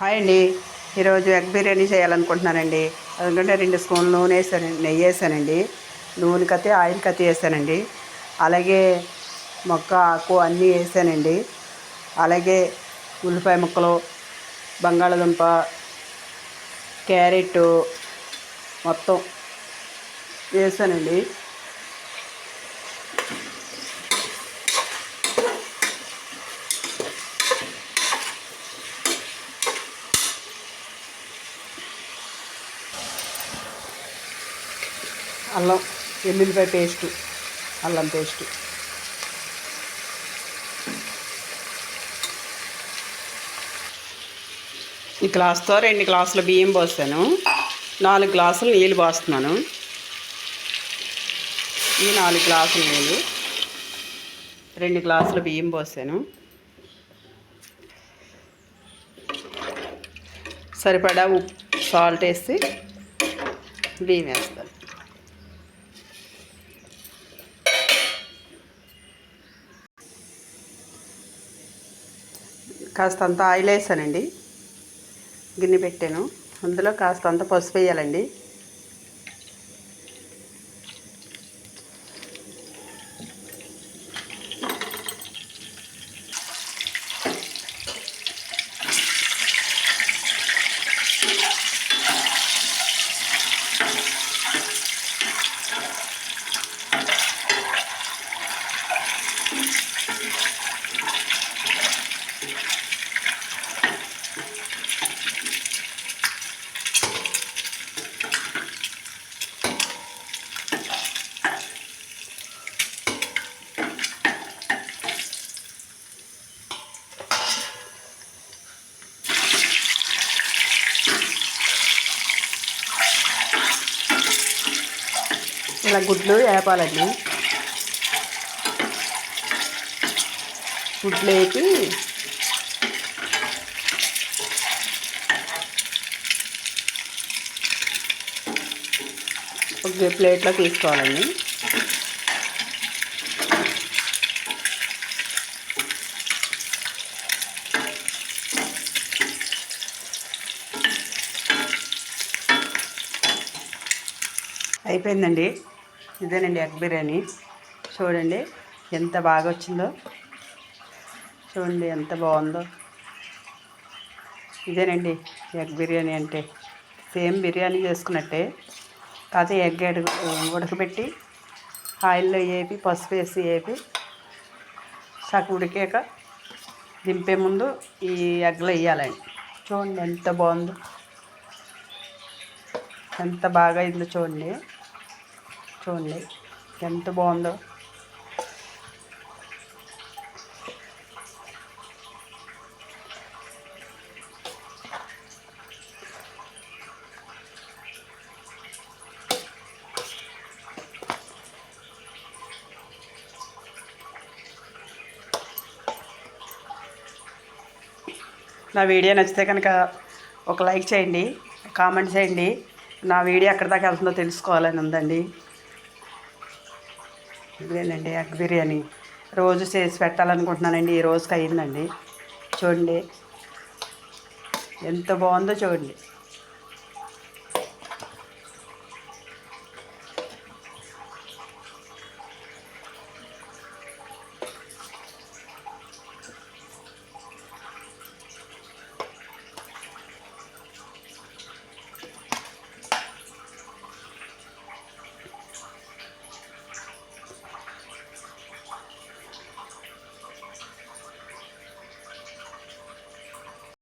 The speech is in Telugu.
హాయ్ అండి. ఈరోజు ఎగ్ బిర్యానీ చేయాలనుకుంటున్నానండి. ఎందుకంటే రెండు స్పూన్లు నూనె వేసాను నెయ్యి వేసానండి. నూనె కత్తి ఆయిల్ కత్తి వేసానండి. అలాగే మొక్క ఆకు అన్నీ వేసానండి. అలాగే ఉల్లిపాయ ముక్కలు బంగాళదుంప క్యారెట్ మొత్తం వేసానండి. అల్లం ఎల్లుల్లిపాయ పేస్టు అల్లం పేస్టు. ఈ గ్లాస్తో రెండు గ్లాసుల బియ్యం పోసాను. నాలుగు గ్లాసులు నీళ్ళు పోస్తున్నాను. ఈ నాలుగు గ్లాసుల నీళ్ళు రెండు గ్లాసుల బియ్యం పోసాను. సరిపడా ఉప్పు సాల్ట్ వేసి బియ్యం వేస్తాను. కాస్త అంత ఆయిల్ వేసానండి గిన్నె పెట్టాను. అందులో కాస్త అంత పసుపు వేయాలండి. ఇలా గుడ్లు వేపాలండి గుడ్లు వేపి ఒక ప్లేట్లో తీసుకోవాలండి. అయిపోయిందండి. ఇదేనండి ఎగ్ బిర్యానీ. చూడండి ఎంత బాగా వచ్చిందో. చూడండి ఎంత బాగుందో. ఇదేనండి ఎగ్ బిర్యానీ అంటే. సేమ్ బిర్యానీ చేసుకున్నట్టే. కాదు ఎగ్ ఉడకబెట్టి ఆయిల్లో వేపి పసుపు వేసి వేపి సగం ఉడికాక దింపే ముందు ఈ ఎగ్లో వేయాలండి. చూడండి ఎంత బాగుందో. ఎంత బాగా అయిందో చూడండి. చూడండి. ఎంత బాగుందో. నా వీడియో నచ్చితే కనుక ఒక లైక్ చేయండి కామెంట్ చేయండి. నా వీడియో ఎక్కడి దాకా వెళ్తుందో తెలుసుకోవాలని ఉందండి. ఇదేనండి ఎగ్ బిర్యానీ. రోజు చేసి పెట్టాలనుకుంటున్నానండి ఈ రోజుకి అయిందండి చూడండి. ఎంత బాగుందో చూడండి.